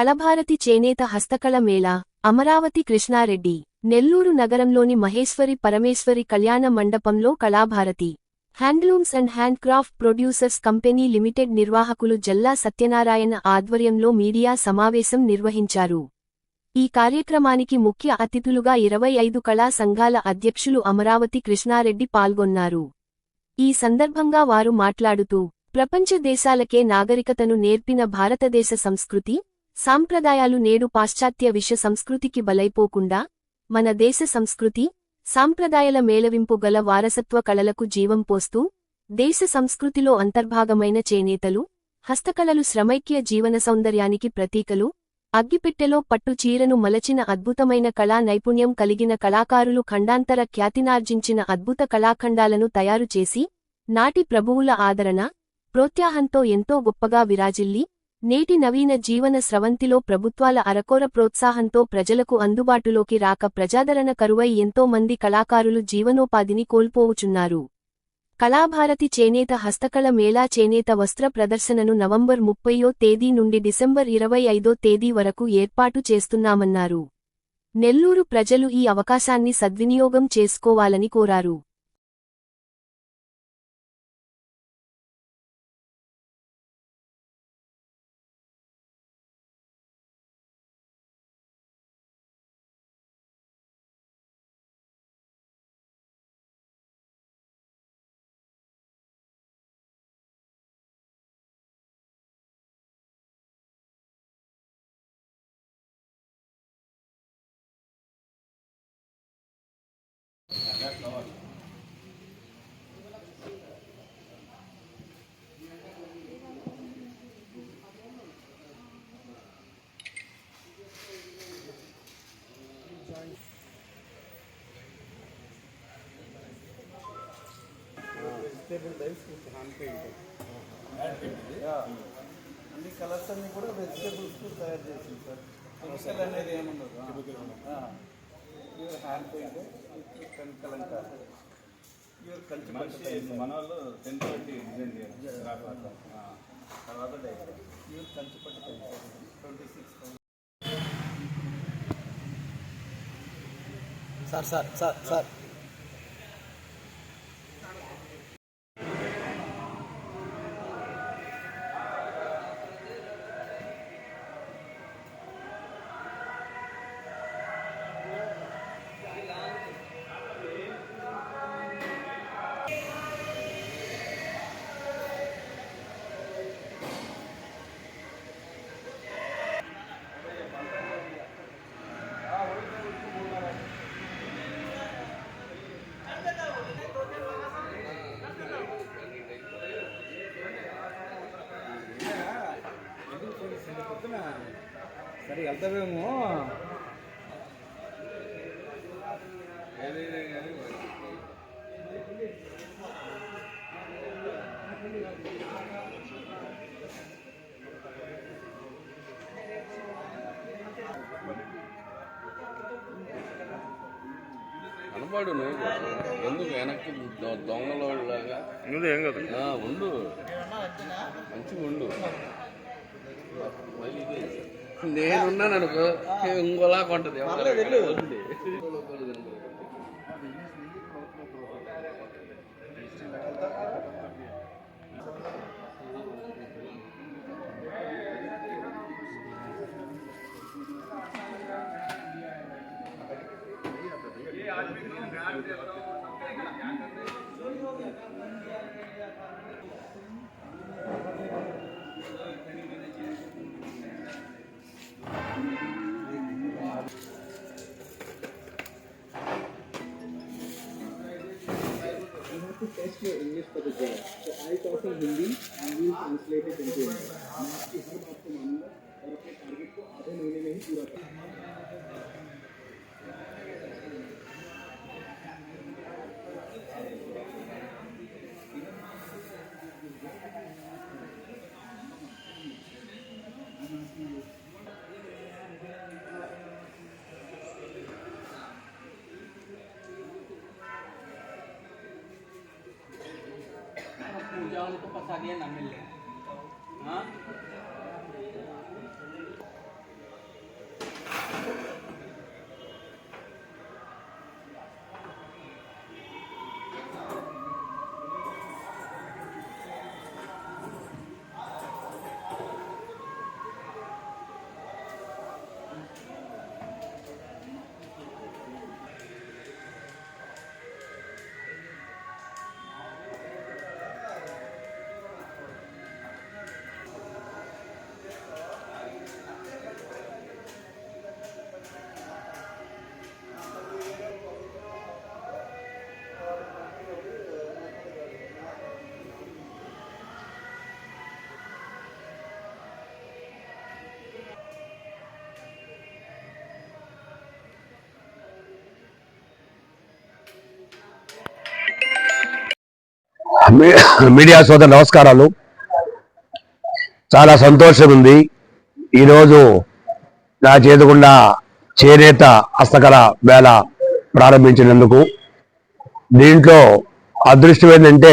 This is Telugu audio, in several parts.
కళభారతి చేనేత హస్తకళ మేళా అమరావతి కృష్ణారెడ్డి నెల్లూరు నగరంలోని మహేశ్వరి పరమేశ్వరి కళ్యాణ మండపంలో Kalabharati. Handlooms and handcraft producers company limited నిర్వాహకులు జల్లా సత్యనారాయణ ఆధ్వర్యంలో మీడియా సమావేశం నిర్వహించారు. ఈ కార్యక్రమానికి ముఖ్య అతిథులుగా ఇరవై ఐదు కళా సంఘాల అధ్యక్షులు అమరావతి కృష్ణారెడ్డి పాల్గొన్నారు. ఈ సందర్భంగా వారు మాట్లాడుతూ ప్రపంచ దేశాలకే నాగరికతను నేర్పిన భారతదేశ సంస్కృతి సాంప్రదాయాలు నేడు పాశ్చాత్య విష సంస్కృతికి బలైపోకుండా మన దేశ సంస్కృతి సాంప్రదాయాల మేళవింపు గల వారసత్వ కళలకు జీవం పోస్తూ దేశ సంస్కృతిలో అంతర్భాగమైన చేనేతలు హస్తకళలు శ్రమైక్య జీవన సౌందర్యానికి ప్రతీకలు అగ్గిపెట్టెలో పట్టు చీరను మలచిన అద్భుతమైన కళా నైపుణ్యం కలిగిన కళాకారులు ఖండాంతర ఖ్యాతినార్జించిన అద్భుత కళాఖండాలను తయారుచేసి నాటి ప్రభువుల ఆదరణ ప్రోత్సాహంతో ఎంతో గొప్పగా విరాజిల్లి నేటి నవీన జీవన స్రవంతిలో ప్రభుత్వాల అరకొర ప్రోత్సాహంతో ప్రజలకు అందుబాటులోకి రాక ప్రజాదరణ కరువై ఎంతో మంది కళాకారులు జీవనోపాధిని కోల్పోవుచున్నారు. కళాభారతి చేనేత హస్తకళ మేళా చేనేత వస్త్ర ప్రదర్శనను నవంబర్ ముప్పయో తేదీ నుండి డిసెంబర్ ఇరవై ఐదో తేదీ వరకు ఏర్పాటు చేస్తున్నామన్నారు. నెల్లూరు ప్రజలు ఈ అవకాశాన్ని సద్వినియోగం చేసుకోవాలని కోరారు. Vegetable types with hand paint అన్ని కలర్స్ అన్ని కూడా వెజిటేబుల్స్ తయారు చేసింది సార్ కెమికల్ అనేది ఏముండదు ప్యూర్ హ్యాండ్ పెయింట్ కెమికల్ అంటారు ప్యూర్ కంచి మనిషి మన వాళ్ళు టెన్ ట్వంటీ డిజైన్ చేయాలి తర్వాత డైరెక్ట్ ప్యూర్ కంచిపట్టు twenty six sir sir sir sir. సరే వెళ్తామేమో కనబడు నువ్వు. ఎందుకు వెనక్కి దొంగలోళ్ళలాగా. ఏం కాదు. ఆ, ఉండు. మంచిగా ఉండు. నేనున్నాను అనుకో ఇంకోలా కొంటది. have to test your English for the job. So I talk in Hindi and we translate it into English. मैं आपकी हर बात को मानूँगा और अपने टारगेट को आधे महीने में ही पूरा करूँगा está bien la mele. Media సోదరు నమస్కారాలు. చాలా సంతోషం ఉంది ఈరోజు నా చేతుకుండా చేనేత హస్తకళ వేళ ప్రారంభించినందుకు. దీంట్లో అదృష్టం ఏంటంటే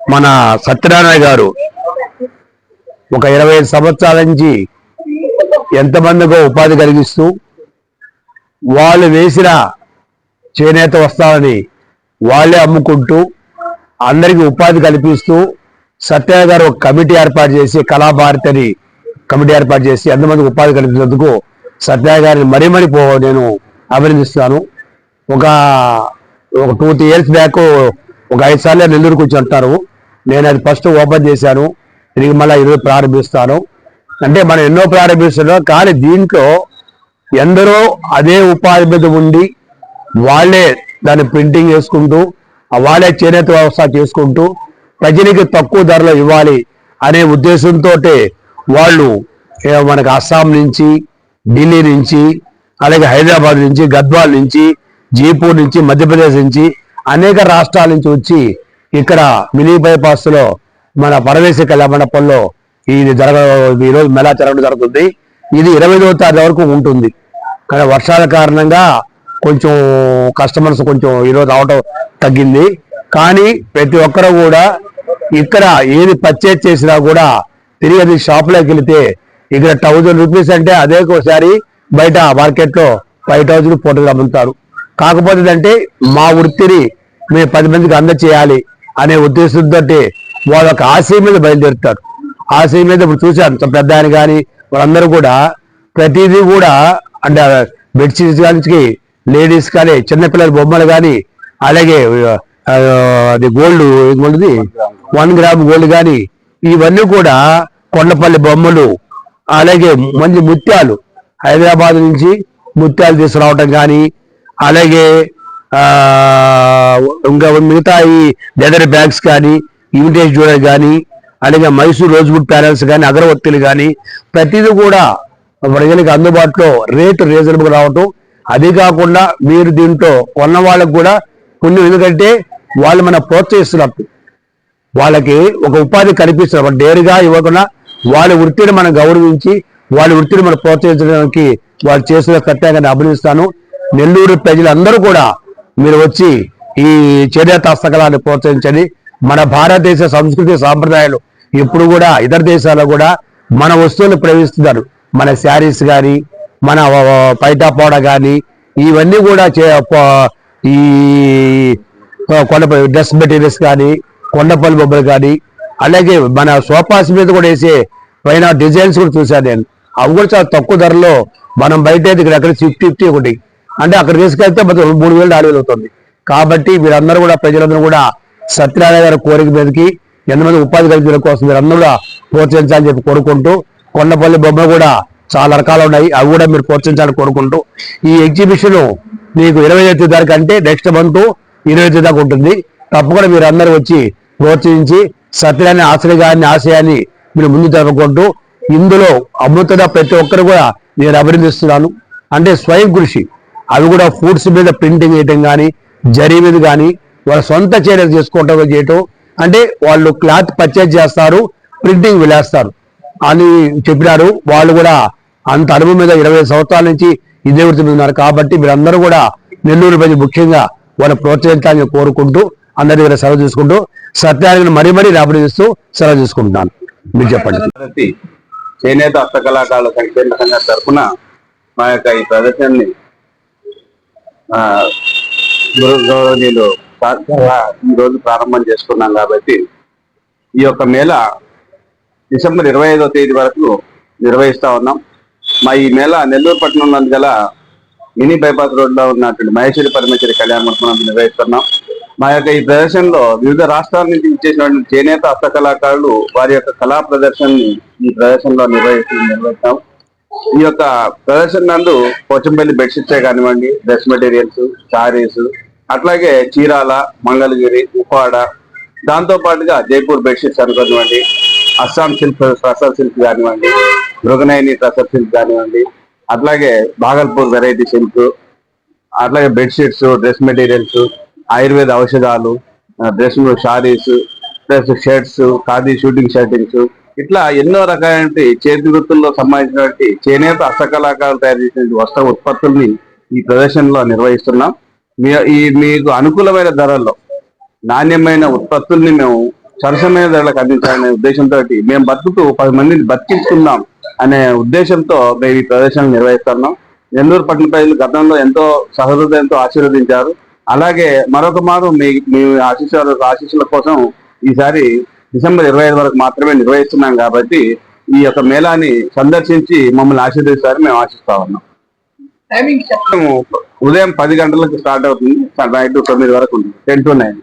మన సత్యనారాయణ గారు ఒక ఇరవై ఐదు సంవత్సరాల నుంచి ఎంతమందికో ఉపాధి కలిగిస్తూ వాళ్ళు వేసిన చేనేత వస్త్రాలని వాళ్ళే అమ్ముకుంటూ అందరికీ ఉపాధి కల్పిస్తూ సత్య గారు ఒక కమిటీ ఏర్పాటు చేసి కళాభారతి అని కమిటీ ఏర్పాటు చేసి ఎంతమందికి ఉపాధి కల్పించినందుకు సత్య గారిని మరీ మరీ పో నేను అభినందిస్తాను. ఒక ఒక టూ త్రీ ఇయర్స్ బ్యాక్ ఒక ఐదు సార్లు నెల్లూరుకు వచ్చి అంటారు. నేను అది ఫస్ట్ ఓపెన్ చేశాను. తిరిగి మళ్ళీ ఈరోజు ప్రారంభిస్తాను. అంటే మనం ఎన్నో ప్రారంభిస్తున్నాం కానీ దీంట్లో ఎందరో అదే ఉపాధి మీద ఉండి వాళ్ళే దాన్ని ప్రింటింగ్ చేసుకుంటూ వాళ్ళే చేనేత వ్యవస్థ చేసుకుంటూ ప్రజలకి తక్కువ ధరలో ఇవ్వాలి అనే ఉద్దేశంతో వాళ్ళు మనకు అస్సాం నుంచి ఢిల్లీ నుంచి అలాగే హైదరాబాద్ నుంచి గద్వాల్ నుంచి జైపూర్ నుంచి మధ్యప్రదేశ్ నుంచి అనేక రాష్ట్రాల నుంచి వచ్చి ఇక్కడ మినీ బైపాస్లో మన పరదేశ కళ్యాణ ఇది జరగ ఈరోజు మెలా జరగడం జరుగుతుంది. ఇది ఇరవై తారీఖు వరకు ఉంటుంది. కానీ వర్షాల కారణంగా కొంచెం కస్టమర్స్ కొంచెం ఈరోజు రావటం తగ్గింది. కానీ ప్రతి ఒక్కరు కూడా ఇక్కడ ఏది పర్చేజ్ చేసినా కూడా తిరిగి అది షాప్లోకి వెళితే ఇక్కడ థౌజండ్ రూపీస్ అంటే అదే ఒకసారి బయట మార్కెట్లో ఫైవ్ థౌజండ్ ఫోటోలు అమ్ముతారు. కాకపోతే అంటే మా వృత్తిని మేము పది మందికి అందచేయాలి అనే ఉద్దేశంతో వాళ్ళ ఒక ఆశయ మీద బయలుదేరుతారు. ఆశయం మీద ఇప్పుడు చూశాను పెద్ద ఆయన కానీ వాళ్ళందరూ కూడా ప్రతిదీ కూడా అంటే బెడ్షీట్స్ కానీ లేడీస్ కానీ చిన్నపిల్లల బొమ్మలు కానీ అలాగే అది గోల్డ్ ఏమంటుంది వన్ గ్రామ్ గోల్డ్ కానీ ఇవన్నీ కూడా కొండపల్లి బొమ్మలు అలాగే మంచి ముత్యాలు. హైదరాబాద్ నుంచి ముత్యాలు తీసుకురావటం కానీ అలాగే ఇంకా మిగతా ఈ లెదర్ బ్యాగ్స్ కానీ ఇమిటేజ్ జ్యువెలరీ కానీ అలాగే మైసూర్ రోజ్వుడ్ ప్యానల్స్ కానీ అగరవత్తులు కానీ ప్రతిదీ కూడా ప్రజలకు అందుబాటులో రేటు రీజనబుల్ రావటం అది కాకుండా మీరు దీంట్లో కొన్న వాళ్ళకు కూడా పుణ్యం. ఎందుకంటే వాళ్ళు మన ప్రోత్సహిస్తున్నట్టు. వాళ్ళకి ఒక ఉపాధి కల్పిస్తున్నారు. డేరుగా ఇవ్వకుండా వాళ్ళ వృత్తిని మనం గౌరవించి వాళ్ళ వృత్తిని మనం ప్రోత్సహించడానికి వాళ్ళు చేసిన ప్రత్యేకంగా అభినందిస్తాను. నెల్లూరు ప్రజలందరూ కూడా మీరు వచ్చి ఈ చేనేత హస్తకళాన్ని ప్రోత్సహించండి. మన భారతదేశ సంస్కృతి సాంప్రదాయాలు ఇప్పుడు కూడా ఇతర దేశాల్లో కూడా మన వస్తువులు ప్రవేశిస్తున్నారు మన శారీస్ కానీ మన ఆ, పైటా కానీ ఇవన్నీ కూడా చే- ఈ కొండపల్లి డ్రెస్ మెటీరియల్స్ కానీ కొండపల్లి బొమ్మలు కానీ అలాగే మన సోఫాస్ మీద కూడా వేసే పైన డిజైన్స్ కూడా చూశాను నేను. అవి కూడా చాలా తక్కువ ధరలో మనం బయట ఇక్కడ ఎక్కడ ఫిఫ్టీ ఫిఫ్టీ ఒకటి. అంటే అక్కడ తీసుకెళ్తే మొత్తం మూడు వేలు నాలుగు వేలు అవుతుంది. కాబట్టి మీరందరూ కూడా ప్రజలందరూ కూడా సత్యనారాయణ గారి కోరిక మీదకి ఎంతమంది ఉపాధి కల్పించడం కోసం మీరందరూ కూడా ప్రోత్సహించాలని చెప్పి కోరుకుంటూ కొండపల్లి బొమ్మ కూడా చాలా రకాలు ఉన్నాయి. అవి కూడా మీరు ప్రోత్సహించాలని కోరుకుంటూ ఈ ఎగ్జిబిషన్ మీకు ఇరవై ఐదు తారీఖు అంటే నెక్స్ట్ మంత్ ఇరవై ఐదు దాకా ఉంటుంది. తప్పకుండా మీరు అందరూ వచ్చి ప్రోత్సహించి సత్యాన్ని ఆశ్రయాన్ని ఆశయాన్ని మీరు ముందు జరుపుకుంటూ ఇందులో అమృతగా ప్రతి ఒక్కరు కూడా నేను అభినందిస్తున్నాను. అంటే స్వయం కృషి. అవి కూడా ఫుడ్స్ మీద ప్రింటింగ్ చేయటం కానీ జరీ మీద కానీ వాళ్ళ సొంత చర్యలు చేసుకోవటం చేయటం. అంటే వాళ్ళు క్లాత్ పర్చేజ్ చేస్తారు ప్రింటింగ్ వెళ్ళేస్తారు అని చెప్పినారు. వాళ్ళు కూడా అంత అనుభవం మీద ఇరవై సంవత్సరాల నుంచి ఇదే వృత్తి ఉన్నారు. కాబట్టి మీరందరూ కూడా నెల్లూరు ప్రజలు ముఖ్యంగా వాళ్ళ ప్రోత్సహించాలని కోరుకుంటూ అందరి దగ్గర సెలవు తీసుకుంటూ సత్యాన్ని మరీ మరీ అభినందిస్తూ సెలవు తీసుకుంటున్నాను. మీరు చెప్పండి. చేనేత హస్తకళాకారుల సంక్షేమ సంఘం తరఫున మా యొక్క ఈ ప్రదర్శనని గౌరవనీయులు ఈరోజు ఈ రోజు ప్రారంభం చేసుకున్నాం కాబట్టి ఈ యొక్క మేళ డిసెంబర్ ఇరవై ఐదో తేదీ వరకు నిర్వహిస్తా ఉన్నాం. మా ఈ మేళ నెల్లూరు పట్టణంలో గల మినీ బైపాస్ రోడ్లో ఉన్నటువంటి మహేశ్వరి పరమేశ్వరి కళ్యాణ మండపం నిర్వహిస్తున్నాం. మా యొక్క ఈ ప్రదర్శనలో వివిధ రాష్ట్రాల నుంచి ఇచ్చేసినటువంటి చేనేత హస్తకళాకారులు వారి యొక్క కళా ప్రదర్శనని ఈ ప్రదర్శనలో నిర్వహిస్తూ నిర్వహిస్తాం. ఈ యొక్క ప్రదర్శన నందు పోచంపల్లి బెడ్షీట్సే కానివ్వండి డ్రెస్ మెటీరియల్స్ శారీస్ అట్లాగే చీరాల మంగళగిరి ఉప్పాడ దాంతో పాటుగా జైపూర్ బెడ్షీట్స్ అనుకోనివ్వండి అస్సాం సిల్క్ అస్సాం సిల్క్ కానివ్వండి మృగనయని ట్రసర్ సిల్క్ కానివ్వండి అట్లాగే భాగల్పూర్ వెరైటీ సిల్క్ అట్లాగే బెడ్షీట్స్ డ్రెస్ మెటీరియల్స్ ఆయుర్వేద ఔషధాలు డ్రెస్సులు saris plus shirts khadi suiting shirtings ఇట్లా ఎన్నో రకాలైన చేతి వృత్తుల్లో సంబంధించినటువంటి చేనేత హస్తకళాకారులు తయారు చేసిన వస్త్ర ఉత్పత్తుల్ని ఈ ప్రదర్శనలో నిర్వహిస్తున్నాం. మీ ఈ మీకు అనుకూలమైన ధరల్లో నాణ్యమైన ఉత్పత్తుల్ని మేము సరసమైన ధరలకు అందించాలనే ఉద్దేశంతో మేము బతుకుతూ పది మందిని బతికించుకుందాం అనే ఉద్దేశంతో మేము ఈ ప్రదర్శన నిర్వహిస్తున్నాం. నెల్లూరు పట్టణ ప్రజలు గతంలో ఎంతో సహృదయంతో ఆశీర్వదించారు. అలాగే మరొక మారు మీ మీ ఆశీస్సుల ఆశీస్సుల కోసం ఈసారి డిసెంబర్ ఇరవై ఐదు వరకు మాత్రమే నిర్వహిస్తున్నాం కాబట్టి ఈ యొక్క మేళాని సందర్శించి మమ్మల్ని ఆశీర్వదిస్తారని మేము ఆశిస్తా ఉన్నాం. ఉదయం పది గంటలకు స్టార్ట్ అవుతుంది. నైట్ తొమ్మిది వరకు ఉంటుంది. Ten to nine.